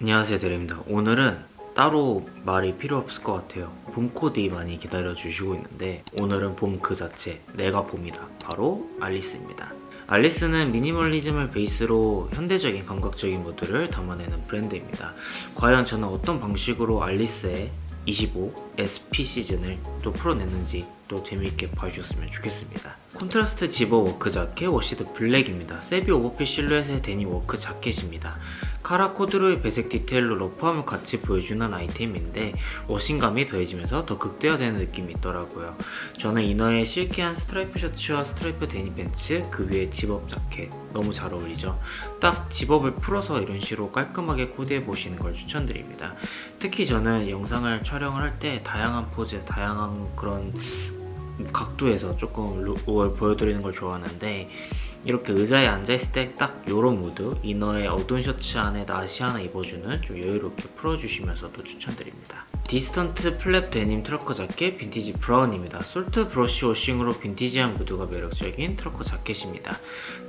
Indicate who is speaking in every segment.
Speaker 1: 안녕하세요 드립니다. 오늘은 따로 말이 필요 없을 것 같아요. 봄 코디 많이 기다려 주시고 있는데 오늘은 봄 그 자체 내가 봄이다. 바로 알리스입니다. 알리스는 미니멀리즘을 베이스로 현대적인 감각적인 모드를 담아내는 브랜드입니다. 과연 저는 어떤 방식으로 알리스의 25 SP 시즌을 또 풀어냈는지 또 재미있게 봐주셨으면 좋겠습니다. 콘트라스트 집어 워크 자켓 워시드 블랙입니다. 세비 오버핏 실루엣의 데니 워크 자켓입니다. 카라 코드로의 배색 디테일로 러프함을 같이 보여주는 아이템인데 워싱감이 더해지면서 더 극대화되는 느낌이 있더라고요. 저는 이너에 실키한 스트라이프 셔츠와 스트라이프 데니 팬츠 그 위에 집업 자켓 너무 잘 어울리죠. 딱 집업을 풀어서 이런 식으로 깔끔하게 코디해 보시는 걸 추천드립니다. 특히 저는 영상을 촬영을 할 때 다양한 포즈, 다양한 그런 각도에서 조금 룩을 보여드리는 걸 좋아하는데 이렇게 의자에 앉아있을 때딱 요런 무드 이너에 어두운 셔츠 안에 나시 하나 입어주는 좀 여유롭게 풀어주시면서도 추천드립니다 디스턴트 플랩 데님 트러커 자켓 빈티지 브라운입니다. 솔트 브러쉬 워싱으로 빈티지한 무드가 매력적인 트러커 자켓입니다.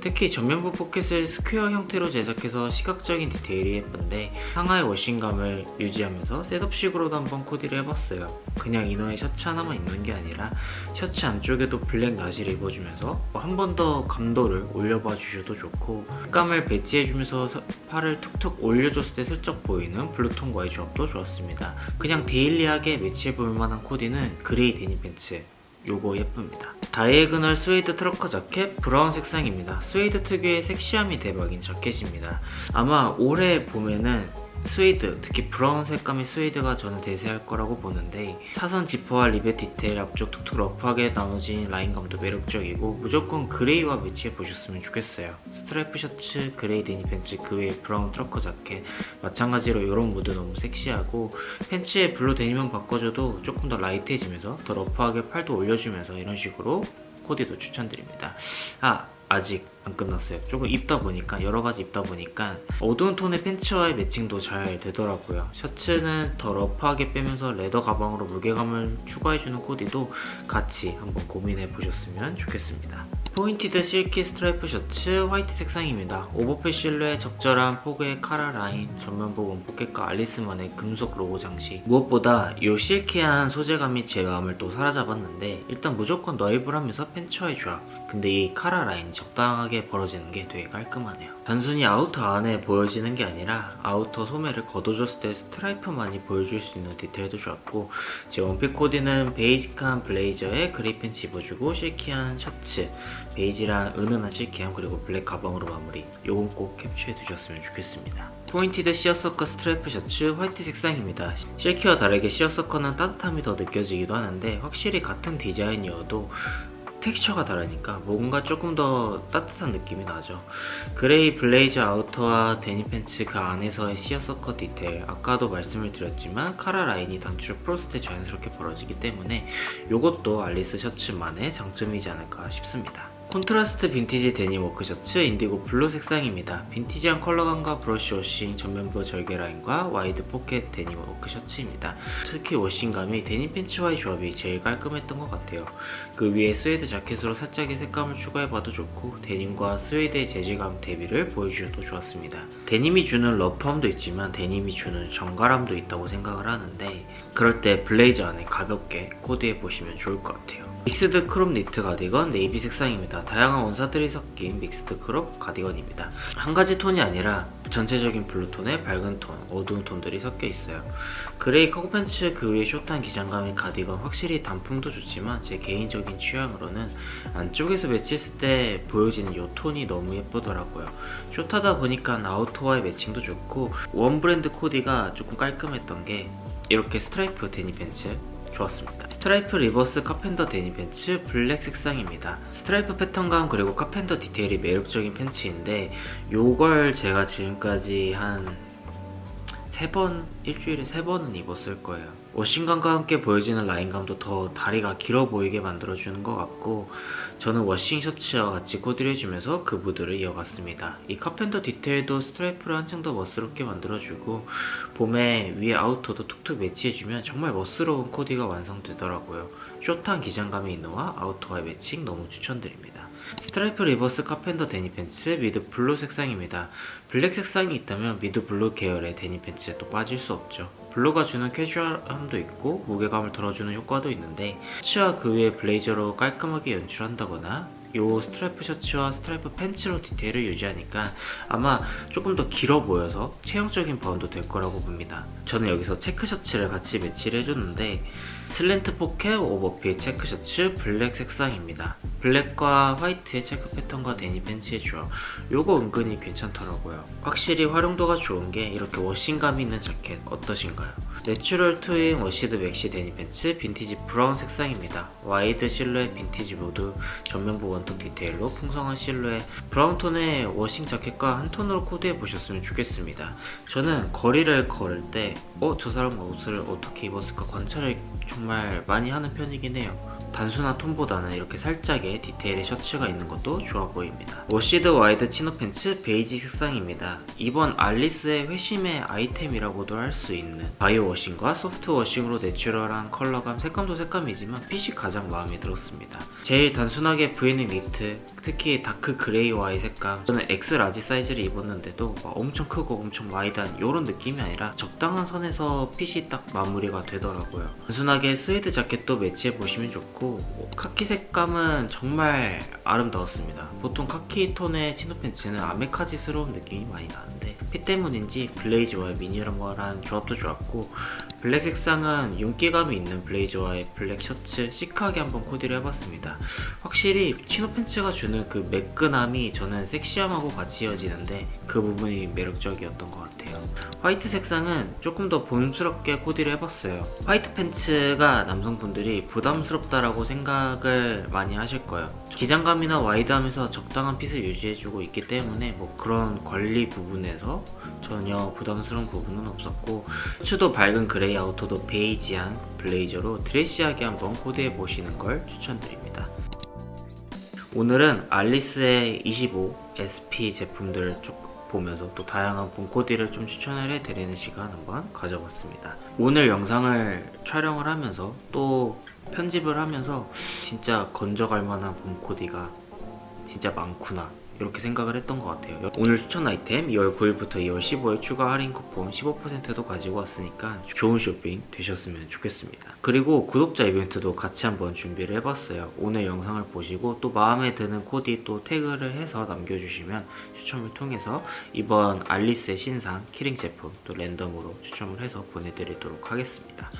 Speaker 1: 특히 전면부 포켓을 스퀘어 형태로 제작해서 시각적인 디테일이 예쁜데 상하의 워싱감을 유지하면서 셋업식으로도 한번 코디를 해봤어요. 그냥 이너에 셔츠 하나만 입는 게 아니라 셔츠 안쪽에도 블랙 나시를 입어주면서 한 번 더 감도를 올려봐 주셔도 좋고 색감을 배치해주면서 서- 팔을 툭툭 올려줬을 때 슬쩍 보이는 블루톤과의 조합도 좋았습니다. 그냥 데일리하게 매치해볼 만한 코디는 그레이 데니 팬츠 요거 예쁩니다. 다이애그널 스웨이드 트러커 자켓 브라운 색상입니다. 스웨이드 특유의 섹시함이 대박인 자켓입니다. 아마 올해 봄에는 스웨이드, 특히 브라운 색감의 스웨이드가 저는 대세할 거라고 보는데 사선 지퍼와 리벳 디테일 앞쪽 툭툭 러프하게 나눠진 라인감도 매력적이고 무조건 그레이와 매치해 보셨으면 좋겠어요. 스트라이프 셔츠, 그레이 데니 팬츠, 그 외에 브라운 트러커 자켓 마찬가지로 이런 무드 너무 섹시하고 팬츠에 블루 데님만 바꿔줘도 조금 더 라이트해지면서 더 러프하게 팔도 올려주면서 이런 식으로 코디도 추천드립니다. 아 아직 안 끝났어요. 조금 입다 보니까 여러 가지 입다 보니까 어두운 톤의 팬츠와의 매칭도 잘 되더라고요. 셔츠는 더 러프하게 빼면서 레더 가방으로 무게감을 추가해주는 코디도 같이 한번 고민해 보셨으면 좋겠습니다. 포인티드 실키 스트라이프 셔츠 화이트 색상입니다. 오버핏 실루엣 적절한 폭의 카라 라인, 전면부 원포켓과 알리스만의 금속 로고 장식. 무엇보다 이 실키한 소재감이 제 마음을 또 사로잡았는데 일단 무조건 너이블하면서 팬츠와의 조합. 근데 이 카라 라인 적당하게 벌어지는 게 되게 깔끔하네요. 단순히 아우터 안에 보여지는 게 아니라 아우터 소매를 걷어줬을 때 스트라이프만이 보여줄 수 있는 디테일도 좋았고 제 원핏 코디는 베이직한 블레이저에 팬츠 입어주고 실키한 셔츠 베이지랑 은은한 실키함 그리고 블랙 가방으로 마무리. 요건 꼭 캡처해 두셨으면 좋겠습니다. 포인티드 시어서커 스트라이프 셔츠 화이트 색상입니다. 실키와 다르게 시어서커는 따뜻함이 더 느껴지기도 하는데 확실히 같은 디자인이어도 텍스처가 다르니까 뭔가 조금 더 따뜻한 느낌이 나죠. 그레이 블레이저 아우터와 데니 팬츠 그 안에서의 시어서커 디테일 아까도 말씀을 드렸지만 카라 라인이 단추 프로스트에 자연스럽게 벌어지기 때문에 이것도 알리스 셔츠만의 장점이지 않을까 싶습니다. 콘트라스트 빈티지 데니 워크 셔츠 인디고 블루 색상입니다. 빈티지한 컬러감과 브러쉬 워싱, 전면부 절개 라인과 와이드 포켓 데니 워크 셔츠입니다. 특히 워싱감이 데니 팬츠와의 조합이 제일 깔끔했던 것 같아요. 그 위에 스웨이드 자켓으로 살짝의 색감을 추가해봐도 좋고 데님과 스웨이드의 재질감 대비를 보여주셔도 좋았습니다. 데님이 주는 러프함도 있지만 데님이 주는 정갈함도 있다고 생각을 하는데 그럴 때 블레이저 안에 가볍게 코디해보시면 좋을 것 같아요. 믹스드 크롭 니트 가디건 네이비 색상입니다. 다양한 원사들이 섞인 믹스드 크롭 가디건입니다. 한 가지 톤이 아니라 전체적인 블루톤에 밝은 톤, 어두운 톤들이 섞여 있어요. 그레이 커브 팬츠 그 위에 숏한 기장감의 가디건 확실히 단품도 좋지만 제 개인적인 취향으로는 안쪽에서 매치했을 때 보여지는 이 톤이 너무 예쁘더라고요. 숏하다 보니까 아우터와의 매칭도 좋고 원 브랜드 코디가 조금 깔끔했던 게 이렇게 스트라이프 데니 팬츠 좋았습니다. 스트라이프 리버스 카펜더 데니 팬츠 블랙 색상입니다. 스트라이프 패턴감 그리고 카펜더 디테일이 매력적인 팬츠인데 요걸 제가 지금까지 한세 번, 일주일에 세 번은 입었을 거예요. 워싱감과 함께 보여지는 라인감도 더 다리가 길어 보이게 만들어주는 것 같고 저는 워싱 셔츠와 같이 코디를 해주면서 그 무드를 이어갔습니다. 이 카펜더 디테일도 스트라이프를 한층 더 멋스럽게 만들어주고 봄에 위에 아우터도 툭툭 매치해주면 정말 멋스러운 코디가 완성되더라고요. 숏한 기장감의 이너와 아우터와의 매칭 너무 추천드립니다. 스트라이프 리버스 카펜더 데니 팬츠 미드 블루 색상입니다. 블랙 색상이 있다면 미드 블루 계열의 데니 팬츠에 또 빠질 수 없죠. 블루가 주는 캐주얼함도 있고 무게감을 덜어주는 효과도 있는데 셔츠와 그 위에 블레이저로 깔끔하게 연출한다거나 요 스트라이프 셔츠와 스트라이프 팬츠로 디테일을 유지하니까 아마 조금 더 길어 보여서 체형적인 바운도 될 거라고 봅니다. 저는 여기서 체크 셔츠를 같이 매치를 해줬는데 슬렌트 포켓 오버핏 체크 셔츠 블랙 색상입니다. 블랙과 화이트의 체크 패턴과 데니 팬츠의 조합 요거 은근히 괜찮더라고요. 확실히 활용도가 좋은 게 이렇게 워싱감 있는 자켓 어떠신가요? 내추럴 트윈 워시드 맥시 데니 팬츠 빈티지 브라운 색상입니다. 와이드 실루엣 빈티지 모두 전면부 원톤 디테일로 풍성한 실루엣 브라운 톤의 워싱 자켓과 한 톤으로 코디해 보셨으면 좋겠습니다. 저는 거리를 걸을 때 어? 저 사람 옷을 어떻게 입었을까 관찰을 정말 많이 하는 편이긴 해요. 단순한 톤보다는 이렇게 살짝의 디테일의 셔츠가 있는 것도 좋아 보입니다. 워시드 와이드 치노 팬츠 베이지 색상입니다. 이번 알리스의 회심의 아이템이라고도 할 수 있는 바이오 워싱과 소프트 워싱으로 내추럴한 컬러감, 색감도 색감이지만 핏이 가장 마음에 들었습니다. 제일 단순하게 보이는 니트, 특히 다크 그레이와의 색감. 저는 X 라지 사이즈를 입었는데도 막 엄청 크고 엄청 와이드한 이런 느낌이 아니라 적당한 선에서 핏이 딱 마무리가 되더라고요. 단순하게 스웨이드 자켓도 매치해 보시면 좋고 뭐 카키 색감은 정말 아름다웠습니다. 보통 카키 톤의 치노 팬츠는 아메카지스러운 느낌이 많이 나는데 핏 때문인지 블레이즈와의 미니멀한 조합도 좋았고 블랙 색상은 윤기감이 있는 블레이저와의 블랙 셔츠 시크하게 한번 코디를 해봤습니다. 확실히 치노 팬츠가 주는 그 매끈함이 저는 섹시함하고 같이 이어지는데 그 부분이 매력적이었던 것 같아요. 화이트 색상은 조금 더 봄스럽게 코디를 해봤어요. 화이트 팬츠가 남성분들이 부담스럽다라고 생각을 많이 하실 거예요. 기장감이나 와이드함에서 적당한 핏을 유지해주고 있기 때문에 뭐 그런 관리 부분에서 전혀 부담스러운 부분은 없었고 셔츠도 밝은 그레이 아우터도 베이지한 블레이저로 드레시하게 한번 코디해 보시는 걸 추천드립니다. 오늘은 알리스의 25 SP 제품들을 쭉 보면서 또 다양한 봄 코디를 좀 추천을 해드리는 시간 한번 가져봤습니다. 오늘 영상을 촬영을 하면서 또 편집을 하면서 진짜 건져갈 만한 봄 코디가 진짜 많구나 이렇게 생각을 했던 것 같아요. 오늘 추천 아이템 2월 9일부터 2월 15일 추가 할인 쿠폰 15%도 가지고 왔으니까 좋은 쇼핑 되셨으면 좋겠습니다. 그리고 구독자 이벤트도 같이 한번 준비를 해봤어요. 오늘 영상을 보시고 또 마음에 드는 코디 또 태그를 해서 남겨주시면 추첨을 통해서 이번 알리스의 신상 키링 제품 또 랜덤으로 추첨을 해서 보내드리도록 하겠습니다.